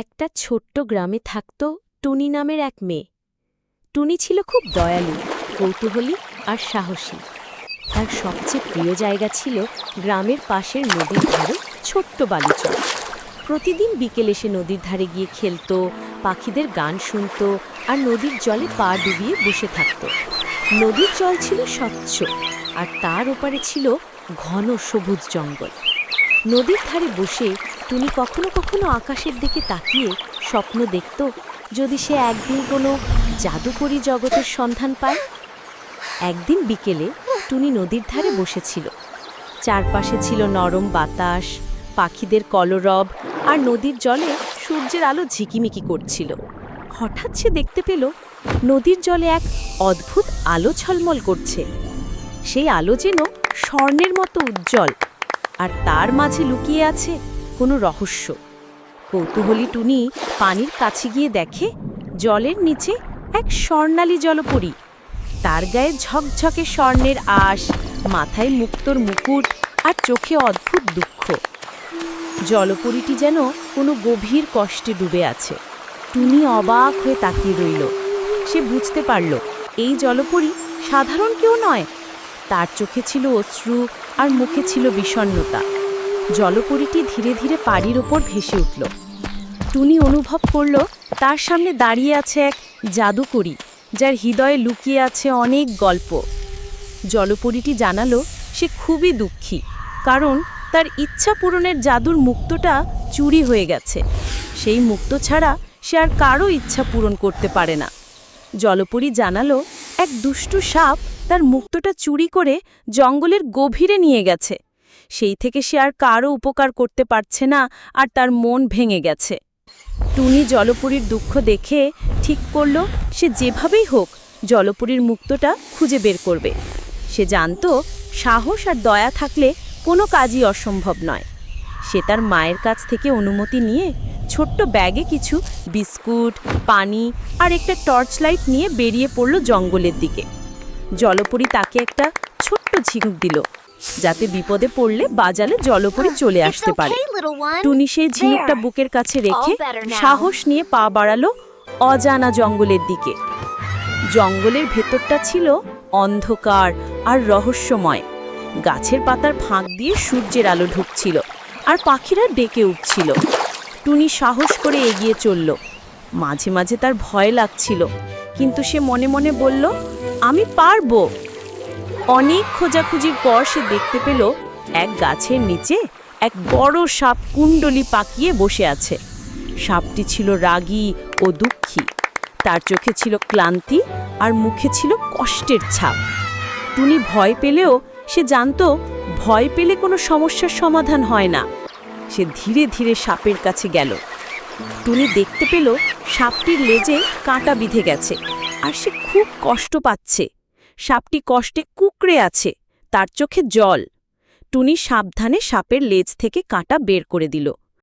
একটা ছোট্ট গ্রামে থাকত টুনি নামের এক মেয়ে। টুনি ছিল খুব দয়ালু, কৌতূহলী আর সাহসী। তার সবচেয়ে প্রিয় জায়গা ছিল গ্রামের পাশের নদীর ধারে ছোট্ট বালুচর। প্রতিদিন বিকেলে সে নদীর ধারে গিয়ে খেলতো, পাখিদের গান শুনত আর নদীর জলে পা ডুবিয়ে বসে থাকত। নদীর জল ছিল স্বচ্ছ আর তার ওপারে ছিল ঘন সবুজ জঙ্গল। নদীর ধারে বসে টুনি কখনো কখনো আকাশের দিকে তাকিয়ে স্বপ্ন দেখত যদি সে একদিন কোনো জাদুকরী জগতের সন্ধান পায়। একদিন বিকেলে টুনি নদীর ধারে বসেছিল। চারপাশে ছিল নরম বাতাস, পাখিদের কলরব আর নদীর জলে সূর্যের আলো ঝিকিমিকি করছিল। হঠাৎ সে দেখতে পেল নদীর জলে এক অদ্ভুত আলো ছলমল করছে। সেই আলো যেন স্বর্ণের মতো উজ্জ্বল আর তার মাঝে লুকিয়ে আছে কোনো রহস্য। কৌতূহলী টুনি পানির কাছে গিয়ে দেখে জলের নিচে এক স্বর্ণালী জলপরী। তার গায়ে ঝকঝকে স্বর্ণের আশ, মাথায় মুক্তোর মুকুট আর চোখে অদ্ভুত দুঃখ। জলপরীটি যেন কোনো গভীর কষ্টে ডুবে আছে। টুনি অবাক হয়ে তাকিয়ে রইল। সে বুঝতে পারল, এই জলপরী সাধারণ কেউ নয়। তার চোখে ছিল অশ্রু আর মুখে ছিল বিষণ্ণতা। জলপরীটি ধীরে ধীরে পাড়ির ওপর ভেসে উঠল। টুনি অনুভব করল, তার সামনে দাঁড়িয়ে আছে এক জাদুকরী, যার হৃদয়ে লুকিয়ে আছে অনেক গল্প। জলপরীটি জানালো, সে খুবই দুঃখী, কারণ তার ইচ্ছা পূরণের জাদুর মুক্তটা চুরি হয়ে গেছে। সেই মুক্ত ছাড়া সে আর কারও ইচ্ছা পূরণ করতে পারে না। জলপরী জানালো, এক দুষ্টু সাপ তার মুক্তটা চুরি করে জঙ্গলের গভীরে নিয়ে গেছে। সেই থেকে সে আর কারও উপকার করতে পারছে না আর তার মন ভেঙে গেছে। টুনি জলপুরীর দুঃখ দেখে ঠিক করল, সে যেভাবেই হোক জলপুরীর মুক্তটা খুঁজে বের করবে। সে জানত সাহস আর দয়া থাকলে কোনো কাজই অসম্ভব নয়। সে তার মায়ের কাছ থেকে অনুমতি নিয়ে ছোট্ট ব্যাগে কিছু বিস্কুট, পানি আর একটা টর্চ লাইট নিয়ে বেরিয়ে পড়ল জঙ্গলের দিকে। জলপরি তাকে একটা ছোট্ট ঝিনুক দিল। যাতে বিপদে পড়লে বাজালে জলপরি চলে আসতে পারে। টুনি সেই ঝিনুকটা বুকের কাছে রেখে সাহস নিয়ে পা বাড়ালো অজানা জঙ্গলের দিকে। জঙ্গলের ভেতরটা ছিল অন্ধকার আর রহস্যময়। গাছের পাতার ফাঁক দিয়ে সূর্যের আলো ঢুকছিল আর পাখিরা ডেকে উঠছিল। টুনি সাহস করে এগিয়ে চলল। মাঝে মাঝে তার ভয় লাগছিল কিন্তু সে মনে মনে বলল আমি পারব। অনেক খোঁজাখুঁজির পর সে দেখতে পেল এক গাছের নিচে এক বড় সাপ কুণ্ডলি পাকিয়ে বসে আছে। সাপটি ছিল রাগী ও দুঃখী। তার চোখে ছিল ক্লান্তি আর মুখে ছিল কষ্টের ছাপ। টুনি ভয় পেলেও সে জানতো ভয় পেলে কোনো সমস্যার সমাধান হয় না। সে ধীরে ধীরে সাপের কাছে গেল। টুনি দেখতে পেল সাপটির লেজে কাঁটা বিঁধে গেছে আর সে খুব কষ্ট পাচ্ছে। সাপটি কষ্টে কুকড়ে আছে, তার চোখে জল। টুনি সাবধানে সাপের লেজ থেকে কাঁটা বের করে দিল।